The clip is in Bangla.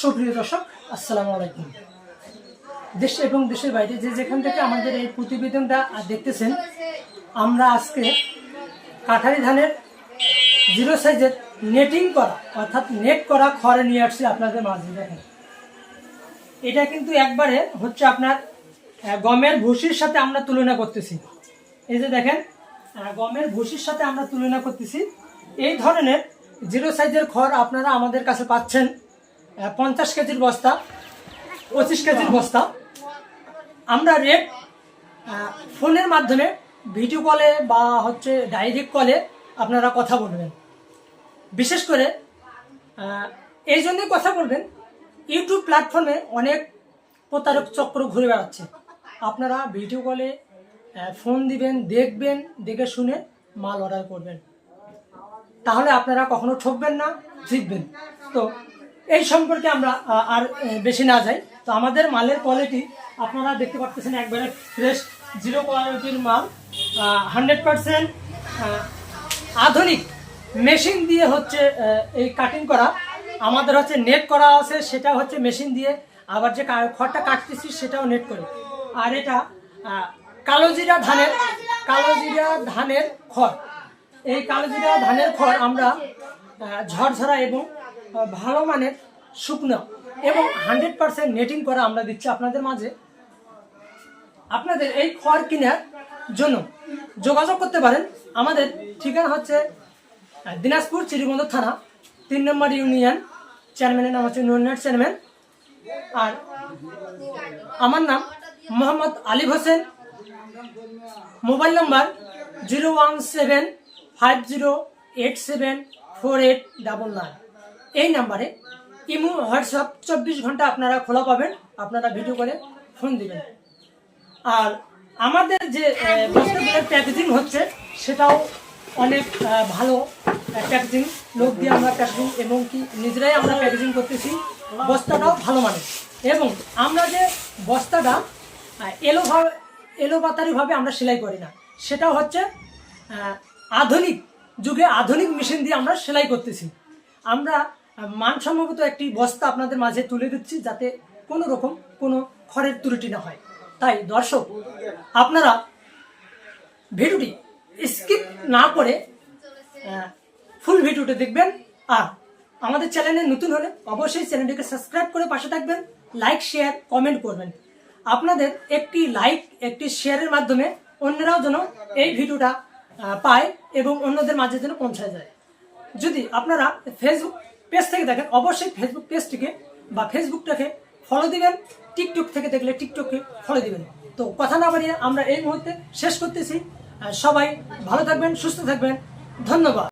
সুপ্রিয় দর্শক, আসসালামু আলাইকুম। দেশ এবং দেশের বাইরে যে যেখান থেকে আমাদের এই প্রতিবেদনটা দেখতেছেন, আমরা আজকে কাঠারি ধানের জিরো সাইজের নেটিং করা, অর্থাৎ নেট করা খড়ে নিয়ে আসছি আপনাদের মাঝে, দেখেন। এটা কিন্তু একবারে হচ্ছে আপনার গমের ভুসির সাথে আমরা তুলনা করতেছি। এই যে দেখেন গমের ভুসির সাথে আমরা তুলনা করতেছি। এই ধরনের জিরো সাইজের খড় আপনারা আমাদের কাছে পাচ্ছেন। পঞ্চাশ কেজির বস্তা, পঁচিশ কেজির বস্তা। আমরা রেট ফোনের মাধ্যমে ভিডিও কলে বা হচ্ছে ডাইরেক্ট কলে আপনারা কথা বলবেন। বিশেষ করে এই জন্যই কথা বলবেন, ইউটিউব প্ল্যাটফর্মে অনেক প্রতারক চক্র ঘুরে বেড়াচ্ছে। আপনারা ভিডিও কলে ফোন দিবেন, দেখবেন, দেখে শুনে মাল অর্ডার করবেন। তাহলে আপনারা কখনো ঠকবেন না, জিতবেন। তো এই সম্পর্কে আমরা আর বেশি না যাই। তো আমাদের মালের কোয়ালিটি আপনারা দেখতে পাচ্ছেন একবারে ফ্রেশ জিরো কোয়ালিটির মাল। হান্ড্রেড পারসেন্ট আধুনিক মেশিন দিয়ে হচ্ছে এই কাটিং করা। আমাদের হচ্ছে নেট করা আছে সেটা হচ্ছে মেশিন দিয়ে। আবার যে খড়টা কাটতেছি, সেটাও নেট করে। আর এটা কালোজিরা ধানের কালোজিরা ধানের খড়। এই কালোজিরা ধানের খড় আমরা ঝরঝরা এবং ভালো মানের শুকনো এবং হান্ড্রেড পার্সেন্ট নেটিং করা আমরা দিচ্ছি আপনাদের মাঝে। আপনাদের এই খড় কেনার জন্য যোগাযোগ করতে পারেন। আমাদের ঠিকানা হচ্ছে দিনাজপুর চিরিবন্দর থানা, তিন নম্বর ইউনিয়ন চেয়ারম্যানের নাম হচ্ছে নুয়ার চেয়ারম্যান আর আমার নাম Mohammad Alif Hossain. Mobile number zero one seven five zero eight seven four eight double nine. এই নাম্বারে ইমো, হোয়াটসঅ্যাপ, চব্বিশ ঘণ্টা আপনারা খোলা পাবেন, আপনারা ভিডিও করে ফোন দিবেন। আর আমাদের যে প্যাকেজিং হচ্ছে, সেটাও অনেক ভালো প্যাকেজিং লোক দিয়ে আমরা প্যাকেজিং এবং কি নিজেরাই আমরা প্যাকেজিং করতেছি, বস্তাটাও ভালো মানের। এবং আমরা যে বস্তাটা এলোভাবে এলোপাতারিভাবে আমরা সেলাই করি না, সেটাও হচ্ছে আধুনিক যুগে আধুনিক মেশিন দিয়ে আমরা সেলাই করতেছি। আমরা মানসম্মত একটি বস্তা আপনাদের মাঝে তুলে দিচ্ছি যাতে কোনো রকম কোনো খড়ের ত্রুটি না হয়। তাই দর্শক, আপনারা ভিডিওটি স্কিপ না করে ফুল ভিডিওটি দেখবেন। আর আমাদের চ্যানেলে নতুন হলে অবশ্যই চ্যানেলটিকে সাবস্ক্রাইব করে পাশে থাকবেন, লাইক, শেয়ার, কমেন্ট করবেন। আপনাদের একটি লাইক, একটি শেয়ারের মাধ্যমে অন্যরাও যেন এই ভিডিওটা পায় এবং অন্যদের মাঝে যেন পৌঁছায় যায়। যদি আপনারা ফেসবুক পেজ থেকে দেখেন, অবশ্যই ফেসবুক পেজটিকে বা ফেসবুকটাকে ফলো দিবেন টিকটক থেকে দেখলে টিকটককে ফলো দিবেন। তো কথা না বাড়িয়ে আমরা এই মুহূর্তে শেষ করতেছি। সবাই ভালো থাকবেন, সুস্থ থাকবেন। ধন্যবাদ।